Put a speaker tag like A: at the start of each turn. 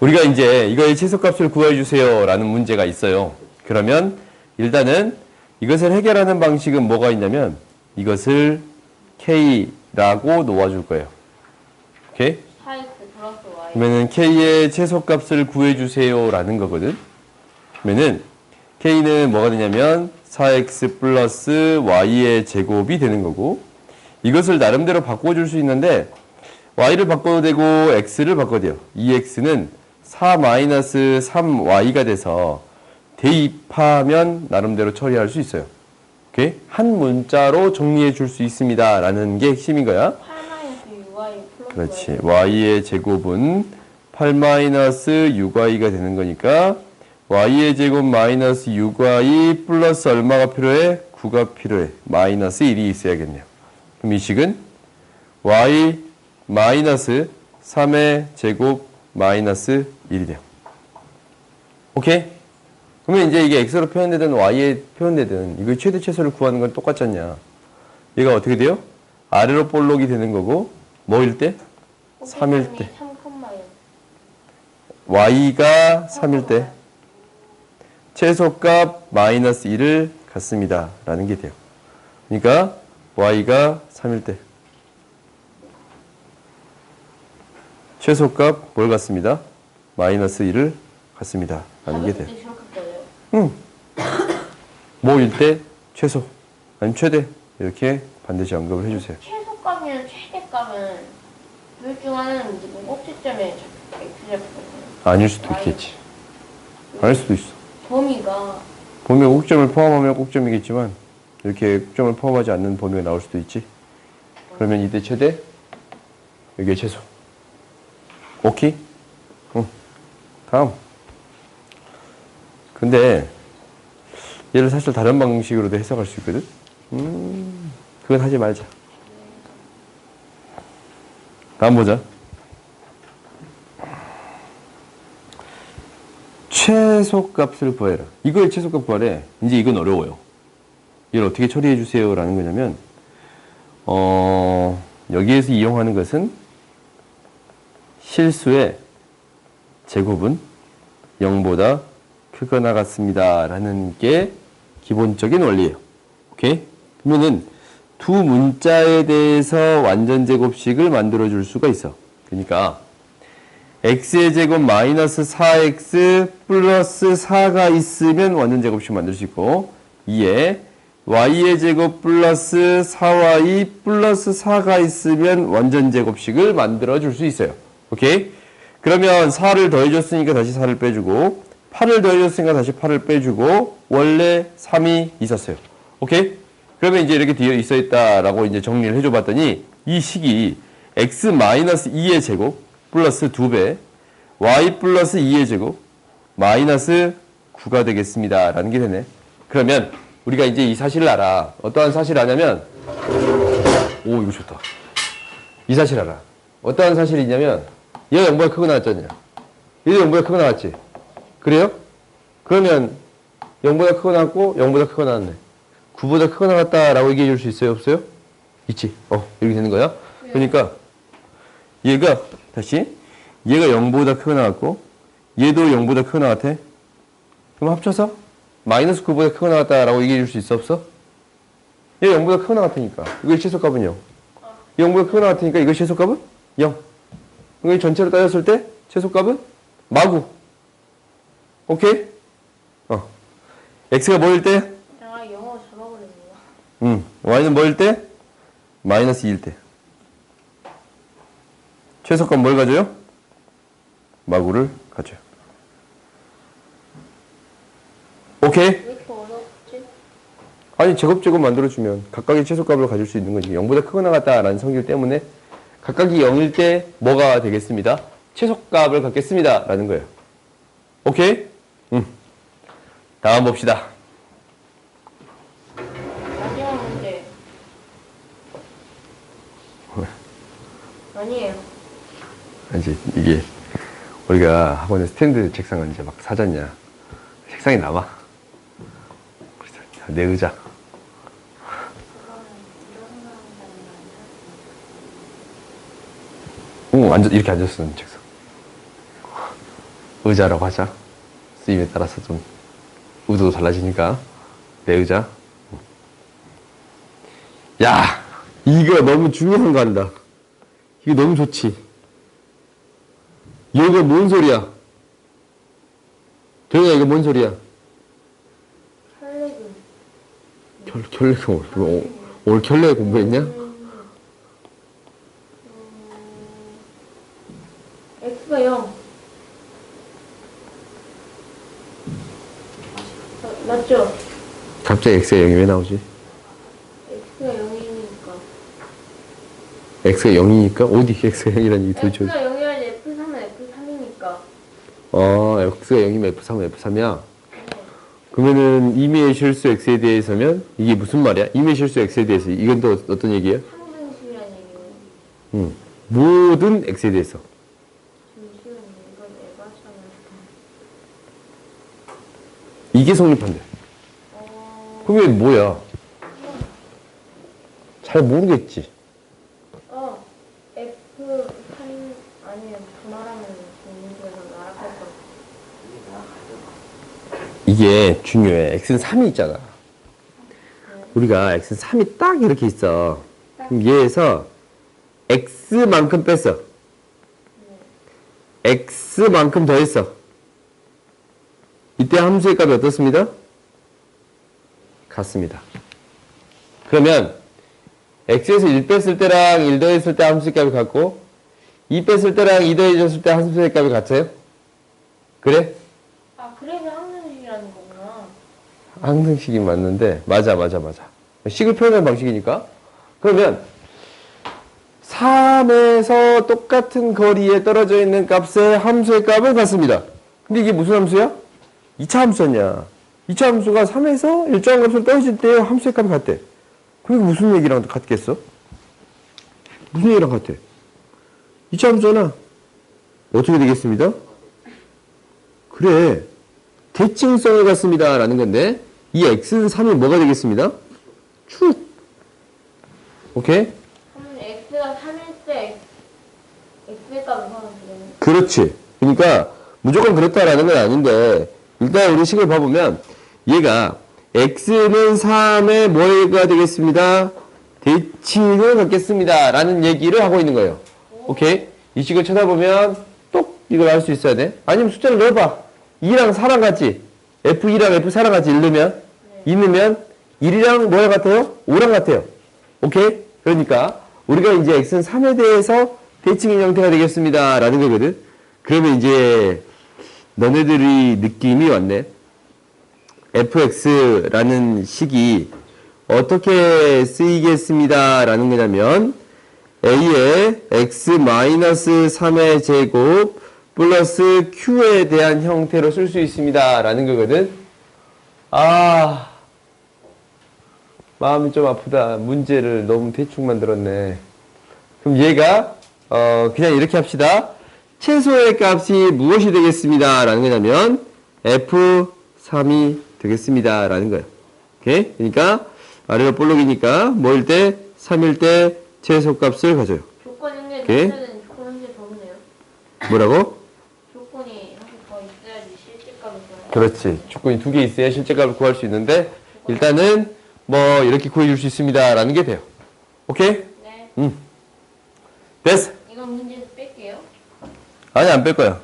A: 우리가 이제 이거의 최소값을 구해주세요 라는 문제가 있어요. 그러면 일단은 이것을 해결하는 방식은 뭐가 있냐면 이것을 K라고 놓아줄 거예요. 오케이?
B: 4x 플러스 y
A: 그러면은 K의 최소값을 구해주세요 라는 거거든. 그러면은 K는 뭐가 되냐면 4X 플러스 Y의 제곱이 되는 거고 이것을 나름대로 바꿔줄 수 있는데 Y를 바꿔도 되고 X를 바꿔도 돼요. 이 X는 4 마이너스 3Y가 돼서 대입하면 나름대로 처리할 수 있어요. 오케이? 한 문자로 정리해 줄 수 있습니다. 라는 게 핵심인 거야.
B: 8-6y 플러스
A: 그렇지. y의 제곱은 8-6y가 되는 거니까 y의 제곱 마이너스 6y 플러스 얼마가 필요해? 9가 필요해. 마이너스 1이 있어야겠네요. 그럼 이 식은 y 마이너스 3의 제곱 마이너스 1이 돼요. 오케이? 그러면 이제 이게 x로 표현되든 y에 표현되든 이거 최대 최소를 구하는 건 똑같지 않냐? 얘가 어떻게 돼요? 아래로 볼록이 되는 거고 뭐일 때? 3일 때.
B: 3,
A: y가 3일 때 최소값 마이너스 1을 갖습니다. 라는 게 돼요. 그러니까 y가 3일 때 최소값 뭘 갖습니다? 마이너스 1을 갖습니다. 라는 게 돼요. 응. 뭐일 때 최소 아니면 최대 이렇게 반드시 언급을 해주세요.
B: 최소값이랑 최대값은 둘중 하나는 꼭지점에
A: 아닐 수도 있겠지. 아닐 수도 있어.
B: 범위가
A: 범위 꼭점을 포함하면 꼭점이겠지만 이렇게 꼭점을 포함하지 않는 범위가 나올 수도 있지. 그러면 이때 최대, 여기에 최소. 오케이? 응. 다음. 근데 얘를 사실 다른 방식으로도 해석할 수 있거든. 음, 그건 하지 말자. 다음 보자. 최소값을 구해라. 이거의 최소값 구하래. 이제 이건 어려워요. 이걸 어떻게 처리해 주세요 라는 거냐면 어, 여기에서 이용하는 것은 실수의 제곱은 0보다 크거나 같습니다 라는 게 기본적인 원리예요. 오케이? 그러면은 두 문자에 대해서 완전 제곱식을 만들어 줄 수가 있어. 그러니까 x의 제곱 마이너스 4x 플러스 4가 있으면 완전 제곱식 만들 수 있고 2에 y의 제곱 플러스 4y 플러스 4가 있으면 완전 제곱식을 만들어 줄 수 있어요. 오케이? 그러면 4를 더해줬으니까 다시 4를 빼주고 8을 더해줬으니까 다시 8을 빼주고 원래 3이 있었어요. 오케이? 그러면 이제 이렇게 되어 있어 있다라고 이제 정리를 해줘 봤더니 이 식이 x 마이너스 2의 제곱 플러스 2배 y 플러스 2의 제곱 마이너스 9가 되겠습니다. 라는 게 되네. 그러면 우리가 이제 이 사실을 알아. 어떠한 사실을 아냐면 오 이거 좋다. 이 사실 알아. 어떠한 사실이 있냐면 얘가 0보다 크고 나왔잖냐. 얘도 0보다 크고 나왔지. 그래요? 그러면 0보다 크고 나왔고 0보다 크고 나왔네. 9보다 크고 나왔다라고 얘기해 줄 수 있어요? 없어요? 있지. 어, 이렇게 되는 거야. 그러니까 얘가 다시 얘가 0보다 크고 나왔고 얘도 0보다 크고 나왔대. 그럼 합쳐서 마이너스 9보다 크고 나왔다라고 얘기해 줄 수 있어? 없어? 얘 0보다 크고 나왔으니까 이거의 최소값은 0. 0보다 크고 나왔으니까 이거 최소값은 0. 이거 전체로 따졌을 때 최소값은 마구. 오케이? 어. x가 뭐일 때?
B: 아 영어 잡아버렸네요
A: 음, y는 뭐일 때? 마이너스 2일 때. 최소값 뭘 가져요? 마구를 가져요. 오케이? 아니, 제곱 제곱 만들어주면 각각의 최소값을 가질 수 있는 거지. 0보다 크고 나갔다라는 성질 때문에 각각이 0일 때 뭐가 되겠습니다? 최소값을 갖겠습니다. 라는 거예요. 오케이? 음. 다음 봅시다.
B: 마지막 문제 아니에요
A: 이제 이게 우리가 학원에 스탠드 책상을 이제 막 사잖냐. 책상이 남아. 내 의자. 응, 앉아, 이렇게 앉았어, 책상. 의자라고 하자. 쓰임에 따라서 좀 의도도 달라지니까 내 의자. 야, 이거 너무 중요한 거 한다. 이거 너무 좋지. 이거 뭔 소리야? 도영아 이거 뭔 소리야?
B: 혈액은
A: 결, 결례가 올, 올, 올 결례 공부했냐?
B: X가 0. 어, 맞죠?
A: 갑자기 X가 0이 왜 나오지?
B: X가 0이니까.
A: X가 0이니까? 어디 X가 0이라는 얘기 도대체
B: X가 0이라지 F3은 F3이니까.
A: 어, X가 0이면 F3은 F3이야? 그러면은 임의의 실수 X에 대해서면 이게 무슨 말이야? 임의의 실수 X에 대해서 이건 또 어떤 얘기예요?
B: 상등식이라는 얘기는
A: 응. 모든 X에 대해서. 이게 성립한대.
B: 어,
A: 그러면 뭐야? 잘 모르겠지.
B: 어, F3 아니면 분할하면 공부에서 나락할 것
A: 이게 중요해. X는 3이 있잖아. 우리가 X는 3이 딱 이렇게 있어. 그럼 얘에서 X만큼 뺐어. X만큼 더했어. 이때 함수의 값이 어떻습니다? 같습니다. 그러면 X에서 1 뺐을 때랑 1 더했을 때 함수의 값이 같고 2 뺐을 때랑 2 더해졌을 때 함수의 값이 같아요? 그래?
B: 아, 그래서 상등식이라는 거구나.
A: 항등식이 맞는데 맞아 맞아 맞아 식을 표현하는 방식이니까 그러면 3에서 똑같은 거리에 떨어져 있는 값의 함수의 값은 같습니다 근데 이게 무슨 함수야? 2차 함수냐 2차 함수가 3에서 일정한 값으로 떨어질 때 함수의 값이 같대 그게 무슨 얘기랑 같겠어? 무슨 얘기랑 같아? 2차 함수잖아 어떻게 되겠습니다? 그래 대칭성에 같습니다. 라는 건데, 이 x는 3이 뭐가 되겠습니다? 축. 오케이?
B: 그러면 X가 3일 때 X의 값을 하면 되겠네.
A: 그렇지. 그러니까, 무조건 그렇다라는 건 아닌데, 일단 우리 식을 봐보면, 얘가, x는 3의 뭐가 되겠습니다? 대칭을 갖겠습니다. 라는 얘기를 하고 있는 거예요. 오케이? 이 식을 쳐다보면, 똑! 이걸 알 수 있어야 돼. 아니면 숫자를 넣어봐. 2랑 4랑 같지? F2랑 F4랑 같이 1 넣으면? 2 넣으면 1이랑 뭐랑 같아요? 5랑 같아요. 오케이? 그러니까 우리가 이제 x는 3에 대해서 대칭인 형태가 되겠습니다. 라는 거거든. 그러면 이제 너네들이 느낌이 왔네. Fx라는 식이 어떻게 쓰이겠습니다. 라는 거냐면 a의 x-3의 제곱 플러스 q에 대한 형태로 쓸 수 있습니다. 라는 거거든. 아, 마음이 좀 아프다. 문제를 너무 대충 만들었네. 그럼 얘가, 어, 그냥 이렇게 합시다. 최소의 값이 무엇이 되겠습니다. 라는 거냐면, F3이 되겠습니다. 라는 거예요. 오케이? 그러니까, 아래가 볼록이니까, 뭐일 때? 3일 때 최소값을 가져요. 오케이.
B: 조건 더 없네요.
A: 뭐라고?
B: 조건이 한개더 있어야지 실제 값을 구해요.
A: 그렇지. 조건이 두 개 있어야 실제값을 구할 수 있는데, 일단은, 뭐, 이렇게 구해줄 수 있습니다. 라는 게 돼요. 오케이?
B: 네.
A: 응. 됐어.
B: 이건 문제에서 뺄게요.
A: 아니, 안 뺄 거야.